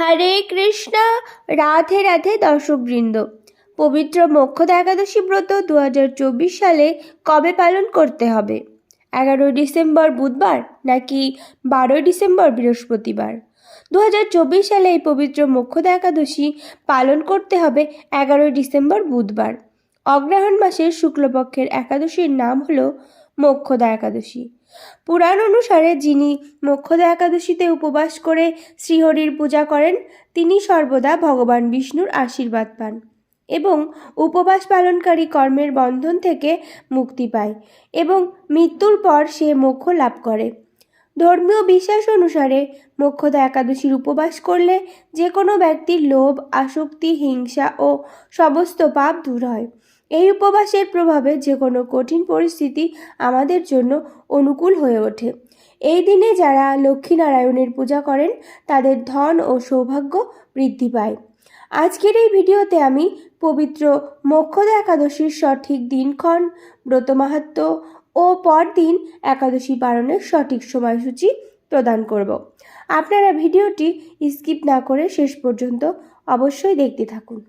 হরে কৃষ্ণ। রাধে রাধে দর্শকবৃন্দ। পবিত্র মোক্ষদা একাদশী ব্রত দু হাজার চব্বিশ সালে কবে পালন করতে হবে? এগারোই ডিসেম্বর বুধবার নাকি বারোই ডিসেম্বর বৃহস্পতিবার? দু হাজার চব্বিশ সালে এই পবিত্র মোক্ষদা একাদশী পালন করতে হবে এগারোই ডিসেম্বর বুধবার। অগ্রহায়ণ মাসের শুক্লপক্ষের একাদশীর নাম হলো মোক্ষদা একাদশী। পুরাণ অনুসারে যিনি মোক্ষদা একাদশীতে উপবাস করে শ্রীহরির পূজা করেন, তিনি সর্বদা ভগবান বিষ্ণুর আশীর্বাদ পান এবং উপবাস পালনকারী কর্মের বন্ধন থেকে মুক্তি পায় এবং মৃত্যুর পর সে মোক্ষ লাভ করে। ধর্মীয় বিশ্বাস অনুসারে মোক্ষদা একাদশীর উপবাস করলে যে কোনো ব্যক্তির লোভ, আসক্তি, হিংসা ও সমস্ত পাপ দূর হয়। এই উপবাসের প্রভাবে যে কোনো কঠিন পরিস্থিতি আমাদের জন্য অনুকূল হয়ে ওঠে। এই দিনে যারা লক্ষ্মীনারায়ণের পূজা করেন, তাদের ধন ও সৌভাগ্য বৃদ্ধি পায়। আজকের এই ভিডিওতে আমি পবিত্র মোক্ষদা একাদশীর সঠিক দিনক্ষণ, ব্রত মাহাত্ম ও পরদিন একাদশী পালনের সঠিক সময়সূচি প্রদান করব। আপনারা ভিডিওটি স্কিপ না করে শেষ পর্যন্ত অবশ্যই দেখতে থাকুন।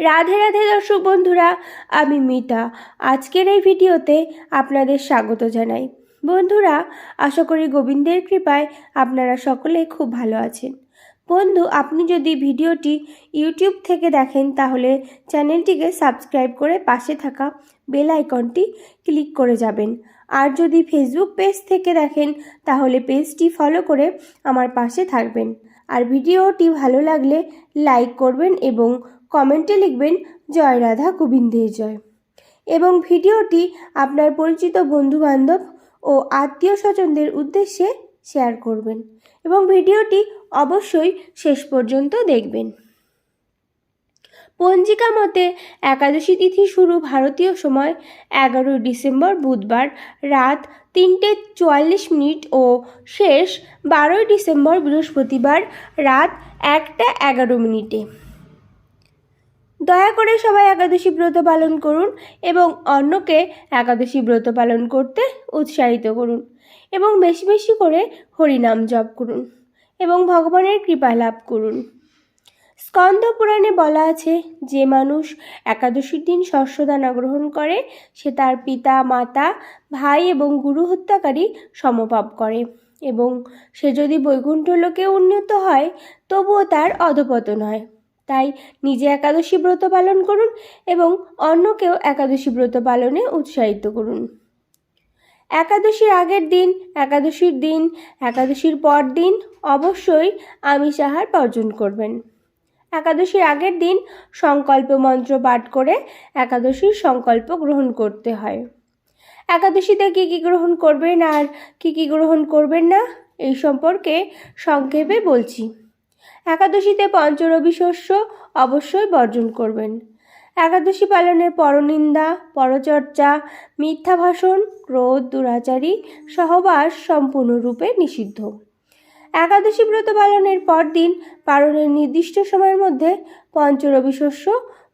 রাধে রাধে দর্শক বন্ধুরা, আমি মিতা। আজকের এই ভিডিওতে আপনাদের স্বাগত জানাই। বন্ধুরা, আশা করি গোবিন্দের কৃপায় আপনারা সকলে খুব ভালো আছেন। বন্ধু, আপনি যদি ভিডিওটি ইউটিউব থেকে দেখেন, তাহলে চ্যানেলটিকে সাবস্ক্রাইব করে পাশে থাকা বেল আইকনটি ক্লিক করে যাবেন। আর যদি ফেসবুক পেজ থেকে দেখেন, তাহলে পেজটি ফলো করে আমার পাশে থাকবেন। আর ভিডিওটি ভালো লাগলে লাইক করবেন এবং কমেন্টে লিখবেন জয় রাধা গোবিন্দের জয়। এবং ভিডিওটি আপনার পরিচিত বন্ধুবান্ধব ও আত্মীয় স্বজনদের উদ্দেশ্যে শেয়ার করবেন এবং ভিডিওটি অবশ্যই শেষ পর্যন্ত দেখবেন। পঞ্জিকা মতে একাদশী তিথি শুরু ভারতীয় সময় এগারোই ডিসেম্বর বুধবার রাত তিনটে চুয়াল্লিশ মিনিট ও শেষ বারোই ডিসেম্বর বৃহস্পতিবার রাত একটা এগারো মিনিটে। দয়া করে সবাই একাদশী ব্রত পালন করুন এবং অন্যকে একাদশী ব্রত পালন করতে উৎসাহিত করুন এবং বেশি বেশি করে হরিনাম জপ করুন এবং ভগবানের কৃপা লাভ করুন। স্কন্দ পুরাণে বলা আছে, যে মানুষ একাদশীর দিন শস্যদানা গ্রহণ করে, সে তার পিতা, মাতা, ভাই এবং গুরু হত্যাকারী সমপাপ করে। এবং সে যদি বৈকুণ্ঠ লোকে উন্নত হয়, তবুও তার অধপতন হয়। তাই নিজে একাদশী ব্রত পালন করুন এবং অন্যকেও একাদশী ব্রত পালনে উৎসাহিত করুন। একাদশীর আগের দিন, একাদশীর দিন, একাদশীর পর দিন অবশ্যই আমিষ আহার বর্জন করবেন। একাদশীর আগের দিন সংকল্প মন্ত্র পাঠ করে একাদশীর সংকল্প গ্রহণ করতে হয়। একাদশীতে কী কী গ্রহণ করবেন আর কী কী গ্রহণ করবেন না, এই সম্পর্কে সংক্ষেপে বলছি। একাদশীতে পঞ্চরবি শস্য অবশ্যই বর্জন করবেন। একাদশী পালনে পরনিন্দা, পরচর্চা মিথ্যা ভাষণ ক্রোধ, দুরাচারী, সহবাস সম্পূর্ণরূপে নিষিদ্ধ। একাদশী ব্রত পালনের পর দিন পালনের নির্দিষ্ট সময়ের মধ্যে পঞ্চরবি শস্য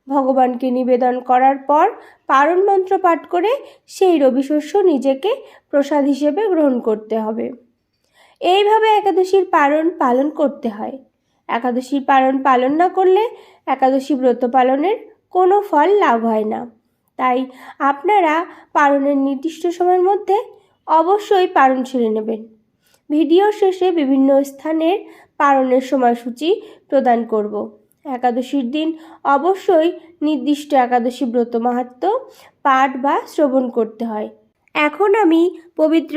ভগবানকে নিবেদন করার পর পারণ মন্ত্র পাঠ করে সেই রবিশস্য নিজেকে প্রসাদ হিসেবে গ্রহণ করতে হবে। এইভাবে একাদশীর পালন পালন করতে হয়। একাদশীর পালন পালন না করলে একাদশী ব্রত পালনের কোনো ফল লাভ হয় না। তাই আপনারা পালনের নির্দিষ্ট সময়ের মধ্যে অবশ্যই পালন সেরে নেবেন। ভিডিও শেষে বিভিন্ন স্থানের পালনের সময়সূচি প্রদান করব। একাদশীর দিন অবশ্যই নির্দিষ্ট একাদশী ব্রত মাহাত্ম পাঠ বা শ্রবণ করতে হয়। এখন আমি পবিত্র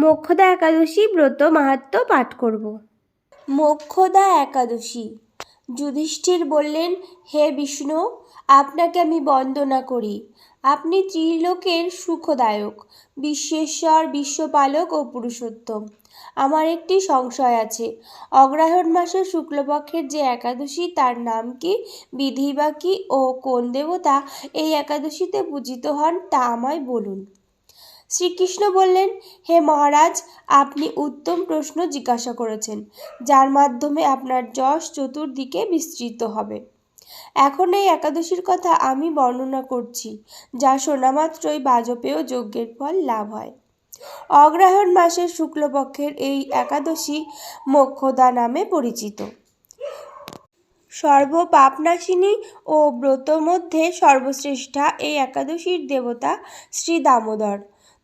মোক্ষদা একাদশী ব্রত মাহাত্ম পাঠ করব। মোক্ষদা একাদশী। যুধিষ্ঠির বললেন, হে বিষ্ণু, আপনাকে আমি বন্দনা করি। আপনি ত্রিলোকের সুখদায়ক, বিশ্বেশ্বর, বিশ্বপালক ও পুরুষোত্তম। আমার একটি সংশয় আছে। অগ্রহায়ণ মাসের শুক্লপক্ষের যে একাদশী, তার নাম কি, বিধি বা কি, ও কোন দেবতা এই একাদশীতে পূজিত হন, তা আমায় বলুন। শ্রীকৃষ্ণ বললেন, হে মহারাজ, আপনি উত্তম প্রশ্ন জিজ্ঞাসা করেছেন, যার মাধ্যমে আপনার যশ চতুর্দিকে বিস্তৃত হবে। এখন এই একাদশীর কথা আমি বর্ণনা করছি, যা শোনা মাত্রই বাজপেয় যজ্ঞের ফল লাভ হয়। অগ্রহায়ণ মাসের শুক্লপক্ষের এই একাদশী মোক্ষদা নামে পরিচিত। সর্ব সর্বপাপনাশিনী ও ব্রত মধ্যে সর্বশ্রেষ্ঠা এই একাদশীর দেবতা শ্রী দামোদর।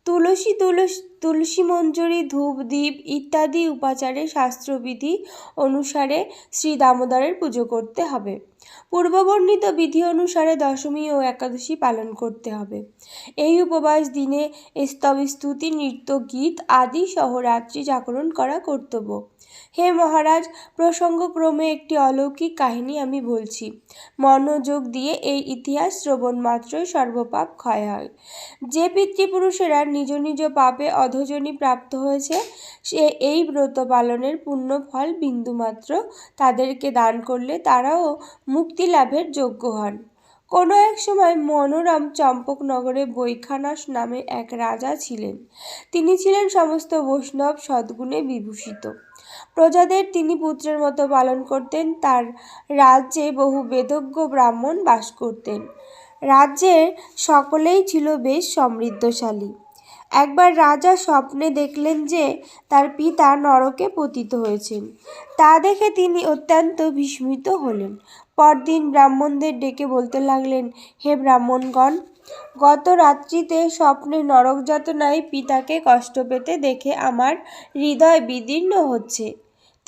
তুলসী তুলসী তুলসী মঞ্জুরি, ধূপ দ্বীপ ইত্যাদি উপাচারে শাস্ত্রবিধি অনুসারে শ্রী দামোদরের পুজো করতে হবে। পূর্ববর্ণিত বিধি অনুসারে দশমী ও একাদশী পালন করতে হবে। এই উপবাস দিনে স্তব স্তুতি, নৃত্য, গীত আদি সহ রাত্রি জাগরণ করা কর্তব্য। হে মহারাজ, প্রসঙ্গক্রমে একটি অলৌকিক কাহিনী আমি বলছি। মনোযোগ দিয়ে এই ইতিহাস শ্রবণ মাত্রই সর্বপাপ ক্ষয় হয়। যে পিতৃপুরুষেরা নিজ নিজ পাপে অধজনী প্রাপ্ত হয়েছে, সে এই ব্রত পালনের পুণ্য ফল বিন্দুমাত্র তাদেরকে দান করলে তারাও মুক্তি লাভের যোগ্য হন। কোনো এক সময় মনোরম চম্পকনগরে বৈখানাস নামে এক রাজা ছিলেন। তিনি ছিলেন সমস্ত বৈষ্ণব সদ্গুণে বিভূষিত। প্রজাদের তিনি পুত্রের মতো পালন করতেন, তার রাজ্যে বহু বেদজ্ঞ ব্রাহ্মণ বাস করতেন। রাজ্যের সকলেই ছিল বেশ সমৃদ্ধশালী। একবার রাজা স্বপ্নে দেখলেন যে তার পিতা নরকে পতিত হয়েছেন। তা দেখে তিনি অত্যন্ত বিস্মিত হলেন। পরদিন ব্রাহ্মণদের ডেকে বলতে লাগলেন, হে ব্রাহ্মণগণ, গত রাত্রিতে স্বপ্নে নরক যতনায় পিতাকে কষ্ট পেতে দেখে আমার হৃদয় বিদীর্ণ হচ্ছে।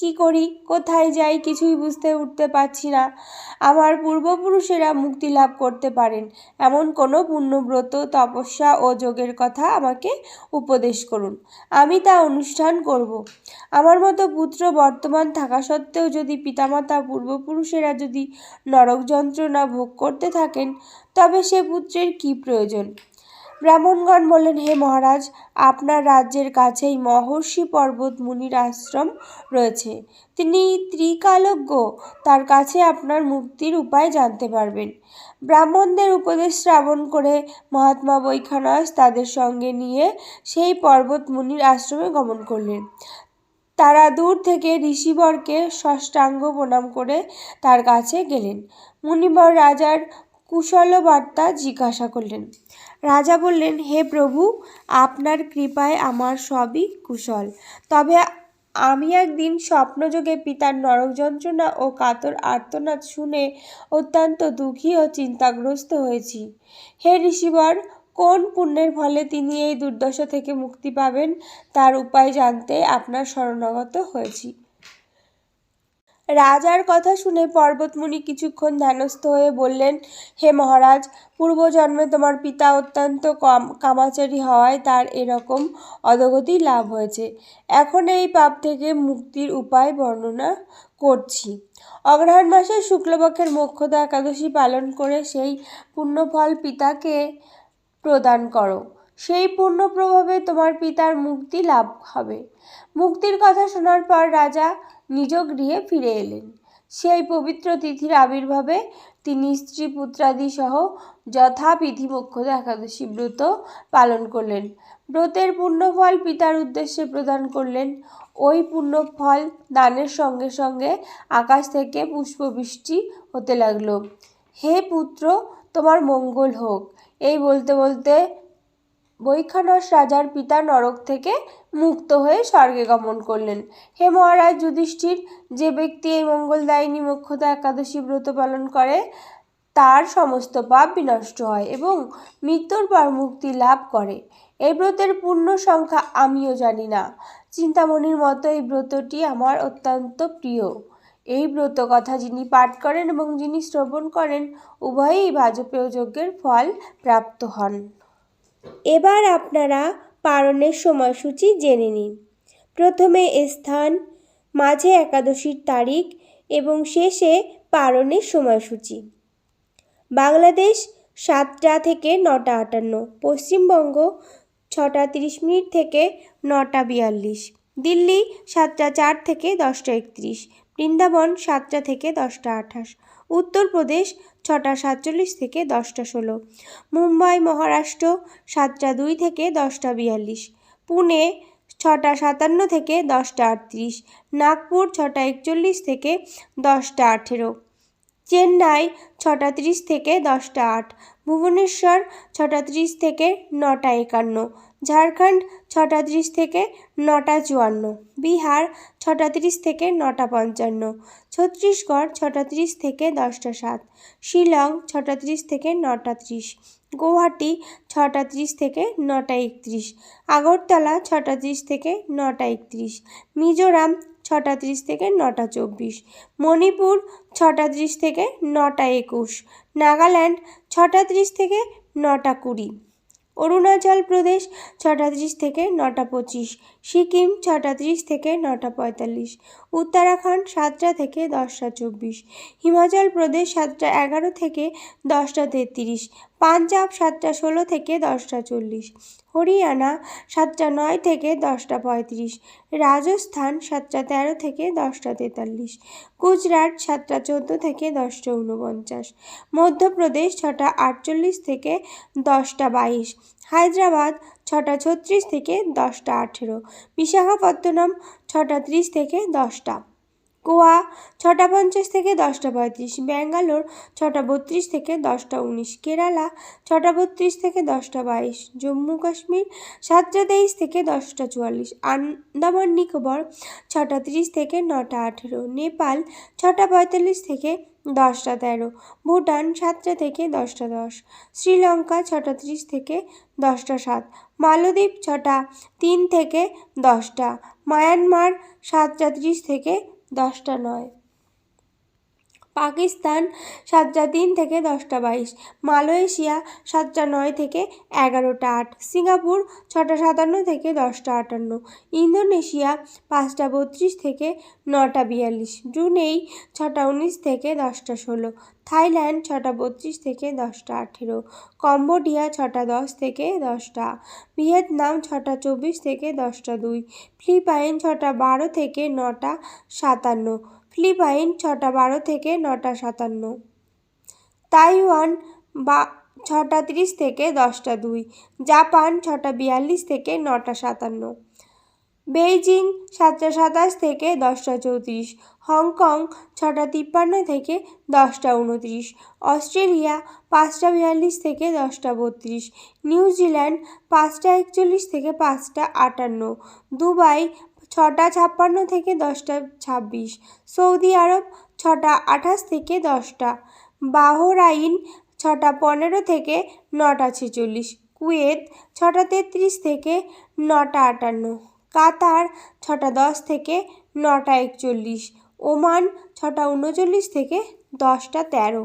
কি করি? কোথায় যাই কিছুই বুঝতে উঠতে পারছি না। আমার পূর্বপুরুষেরা মুক্তি লাভ করতে পারেন। এমন কোনো পুণ্যব্রত, তপস্যা ও যোগের কথা আমাকে উপদেশ করুন। আমি তা অনুষ্ঠান করব। আমার মতো পুত্র বর্তমান থাকা সত্ত্বেও যদি পিতামাতা পূর্বপুরুষেরা যদি নরক যন্ত্রণা ভোগ করতে থাকেন, তবে সে পুত্রের কি প্রয়োজন? ব্রাহ্মণগণ বললেন হে মহারাজ, আপনার রাজ্যের কাছেই মহর্ষি পর্বত মুনির আশ্রম রয়েছে। তিনি ত্রিকালজ্ঞ, তার কাছে আপনার মুক্তির উপায় জানতে পারবেন। ব্রাহ্মণদের উপদেশ শ্রাবণ করে মহাত্মা বৈখানস তাদের সঙ্গে নিয়ে সেই পর্বত মুনির আশ্রমে গমন করলেন। তারা দূর থেকে ঋষিবরকে ষষ্ঠাঙ্গ প্রণাম করে তার কাছে গেলেন। মুনিবর রাজার কুশল বার্তা জিজ্ঞাসা করলেন। রাজা বললেন, হে প্রভু, আপনার কৃপায় আমার সবই কুশল। তবে আমি একদিন স্বপ্নযোগে পিতার নরক যন্ত্রণা ও কাতর আর্তনাদ শুনে অত্যন্ত দুঃখী ও চিন্তাগ্রস্ত হয়েছি। হে ঋষিবর, কোন পুণ্যের ফলে তিনি এই দুর্দশা থেকে মুক্তি পাবেন তার উপায় জানতে আপনার শরণাগত হয়েছি। রাজার কথা শুনে পর্বতমুনি কিছুক্ষণ ধ্যানস্থ হয়ে বললেন, হে মহারাজ, পূর্বজন্মে তোমার পিতা অত্যন্ত কম কামাচারী হওয়ায় তার এরকম অধগতি লাভ হয়েছে। এখন এই পাপ থেকে মুক্তির উপায় বর্ণনা করছি। অগ্রহায়ণ মাসের শুক্লপক্ষের মোক্ষদা একাদশী পালন করে সেই পুণ্যফল পিতাকে প্রদান করো। সেই পূর্ণ প্রভাবে তোমার পিতার মুক্তি লাভ হবে। মুক্তির কথা শোনার পর রাজা নিজ গৃহে ফিরে এলেন। সেই পবিত্র তিথির আবির্ভাবে তিনি স্ত্রী পুত্রাদি সহ যথাবিধি মুখ্যদা একাদশী ব্রত পালন করলেন। ব্রতের পুণ্যফল পিতার উদ্দেশ্যে প্রদান করলেন। ওই পুণ্যফল দানের সঙ্গে সঙ্গে আকাশ থেকে পুষ্পবৃষ্টি হতে লাগল। হে পুত্র, তোমার মঙ্গল হোক। এই বলতে বলতে বৈখানস রাজার পিতা নরক থেকে মুক্ত হয়ে স্বর্গে গমন করলেন। হে মহারাজ যুধিষ্ঠির, যে ব্যক্তি এই মঙ্গলদায়িনী মুখ্যতা একাদশী ব্রত পালন করে, তার সমস্ত পাপ বিনষ্ট হয় এবং মৃত্যুর পর মুক্তি লাভ করে। এই ব্রতের পূর্ণ সংখ্যা আমিও জানি না। চিন্তামণির মতো এই ব্রতটি আমার অত্যন্ত প্রিয়। এই ব্রত কথা যিনি পাঠ করেন এবং যিনি শ্রবণ করেন, উভয়েই বাজপেয় যজ্ঞের ফল প্রাপ্ত হন। এবার আপনারা পালনের সময়সূচি জেনে নিন। প্রথমে স্থান, মাঝে একাদশীর তারিখ এবং শেষে পালনের সময়সূচি। বাংলাদেশ সাতটা থেকে নটা আটান্ন, পশ্চিমবঙ্গ ছটা তিরিশ মিনিট থেকে নটা বিয়াল্লিশ, দিল্লি সাতটা চার থেকে দশটা একত্রিশ, বৃন্দাবন সাতটা থেকে দশটা আঠাশ উত্তরপ্রদেশ ছটা সাতচল্লিশ থেকে দশটা ষোলো। মুম্বাই, মহারাষ্ট্র সাতটা দুই থেকে দশটা বিয়াল্লিশ। পুনে ছটা সাতান্ন থেকে দশটা আটত্রিশ। নাগপুর ছটা একচল্লিশ থেকে দশটা আঠেরো। চেন্নাই ছটা ত্রিশ থেকে দশটা আট। ভুবনেশ্বর ছটা ত্রিশ থেকে নটা একান্ন। ঝাড়খণ্ড ছটা ত্রিশ থেকে নটা চুয়ান্ন, বিহার ছটা ত্রিশ থেকে নটা পঞ্চান্ন, ছত্তিশগড় ছটা ত্রিশ থেকে দশটা সাত, শিলং ছটা ত্রিশ থেকে নটা ত্রিশ, গুয়াহাটি ছটা ত্রিশ থেকে নটা একত্রিশ, আগরতলা ছটা ত্রিশ থেকে নটা একত্রিশ, মিজোরাম ছটা ত্রিশ থেকে নটা চব্বিশ, মণিপুর ছটা ত্রিশ থেকে নটা একুশ, নাগাল্যান্ড ছটা ত্রিশ থেকে নটা কুড়ি। অরুণাচল প্রদেশ ছটা থেকে নটা পঁচিশ সিকিম ছটা ত্রিশ থেকে নটা পঁয়তাল্লিশ। উত্তরাখণ্ড, সাতটা থেকে দশটা চব্বিশ। হিমাচল প্রদেশ, সাতটা এগারো থেকে দশটা তেত্রিশ। পাঞ্জাব, সাতটা ষোলো থেকে দশটা চল্লিশ। হরিয়ানা, সাতটা নয় থেকে দশটা পঁয়ত্রিশ। রাজস্থান, সাতটা তেরো থেকে দশটা তেতাল্লিশ। গুজরাট, সাতটা চোদ্দ থেকে দশটা উনপঞ্চাশ মধ্যপ্রদেশ, ছটা আটচল্লিশ থেকে দশটা বাইশ। হায়দ্রাবাদ, ছটা ছত্রিশ থেকে দশটা আঠেরো। বিশাখাপত্তনম, ছটা ত্রিশ থেকে দশটা। গোয়া, ছটা পঞ্চাশ থেকে দশটা পঁয়ত্রিশ। ব্যাঙ্গালোর, ছটা বত্রিশ থেকে দশটা উনিশ। কেরালা, ছটা বত্রিশ থেকে দশটা বাইশ। জম্মু কাশ্মীর, সাতটা তেইশ থেকে দশটা চুয়াল্লিশ। আন্দামান নিকোবর, ছটা ত্রিশ থেকে নটা আঠেরো। নেপাল, ছটা পঁয়তাল্লিশ থেকে দশটা তেরো। ভুটান সাতটা থেকে দশটা দশ। শ্রীলঙ্কা ছটা ত্রিশ থেকে দশটা সাত। মালদ্বীপ ছটা তিন থেকে দশটা। মায়ানমার সাতটা ত্রিশ থেকে দশটা নয়। পাকিস্তান সাতটা তিন থেকে দশটা বাইশ, মালয়েশিয়া সাতটা নয় থেকে এগারোটা আট, সিঙ্গাপুর ছটা সাতান্ন থেকে দশটা আটান্ন, ইন্দোনেশিয়া পাঁচটা বত্রিশ থেকে নটা বিয়াল্লিশ ব্রুনেই ছটা উনিশ থেকে দশটা ষোলো, থাইল্যান্ড ছটা বত্রিশ থেকে দশটা আঠেরো, কম্বোডিয়া ছটা দশ থেকে দশটা, ভিয়েতনাম ছটা চব্বিশ থেকে দশটা দুই, ফিলিপাইন ছটা বারো থেকে নটা সাতান্ন ফিলিপাইন ছটা বারো থেকে নটা সাতান্ন। তাইওয়ান বা ছটা তিরিশ থেকে দশটা দুই। জাপান ছটা বিয়াল্লিশ থেকে নটা সাতান্ন। বেইজিং সাতটা সাতাশ থেকে দশটা চৌত্রিশ। হংকং ছটা তিপ্পান্ন থেকে দশটা উনত্রিশ অস্ট্রেলিয়া পাঁচটা বিয়াল্লিশ থেকে দশটা বত্রিশ। নিউজিল্যান্ড পাঁচটা একচল্লিশ থেকে পাঁচটা আটান্ন। দুবাই ছটা ছাপ্পান্ন থেকে দশটা ছাব্বিশ, সৌদি আরব ছটা আঠাশ থেকে দশটা, বাহরাইন ছটা পনেরো থেকে নটা ছেচল্লিশ, কুয়েত ছটা তেত্রিশ থেকে নটা আটান্ন, কাতার ছটা দশ থেকে নটা একচল্লিশ, ওমান ছটা উনচল্লিশ থেকে দশটা তেরো।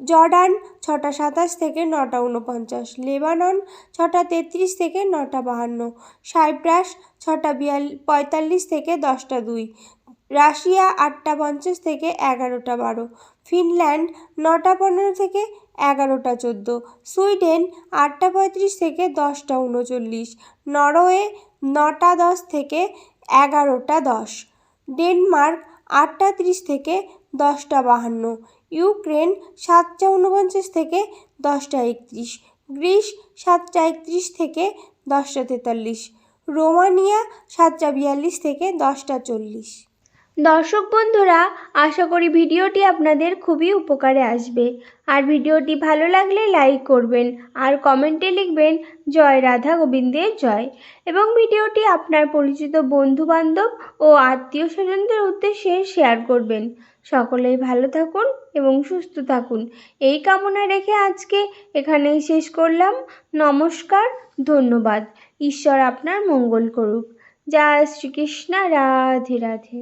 জর্ডান ছটা সাতাশ থেকে নটা উনপঞ্চাশ লেবানন ছটা তেত্রিশ থেকে নটা বাহান্ন, সাইপ্রাস ছটা বিয়াল, পঁয়তাল্লিশ থেকে দশটা দুই, রাশিয়া আটটা পঞ্চাশ থেকে এগারোটা বারো, ফিনল্যান্ড নটা পনেরো থেকে এগারোটা চোদ্দ, সুইডেন আটটা পঁয়ত্রিশ থেকে দশটা উনচল্লিশ নরওয়ে নটা দশ থেকে এগারোটা দশ, ডেনমার্ক আটটা ত্রিশ থেকে দশটা বাহান্ন ইউক্রেন সাতটা উনপঞ্চাশ থেকে দশটা একত্রিশ, গ্রিস সাতটা একত্রিশ থেকে দশটা তেতাল্লিশ, রোমানিয়া সাতটা বিয়াল্লিশ থেকে দশটা চল্লিশ। দর্শক বন্ধুরা, আশা করি ভিডিওটি আপনাদের খুবই উপকারে আসবে। আর ভিডিওটি ভালো লাগলে লাইক করবেন আর কমেন্টে লিখবেন, জয় রাধা গোবিন্দের জয়। এবং ভিডিওটি আপনার পরিচিত বন্ধু বান্ধব ও আত্মীয় স্বজনদের উদ্দেশ্যে শেয়ার করবেন। সকলেই ভালো থাকুন এবং সুস্থ থাকুন। এই কামনা রেখে আজকে এখানেই শেষ করলাম। নমস্কার, ধন্যবাদ। ঈশ্বর আপনার মঙ্গল করুক। জয় শ্রীকৃষ্ণ, রাধে রাধে।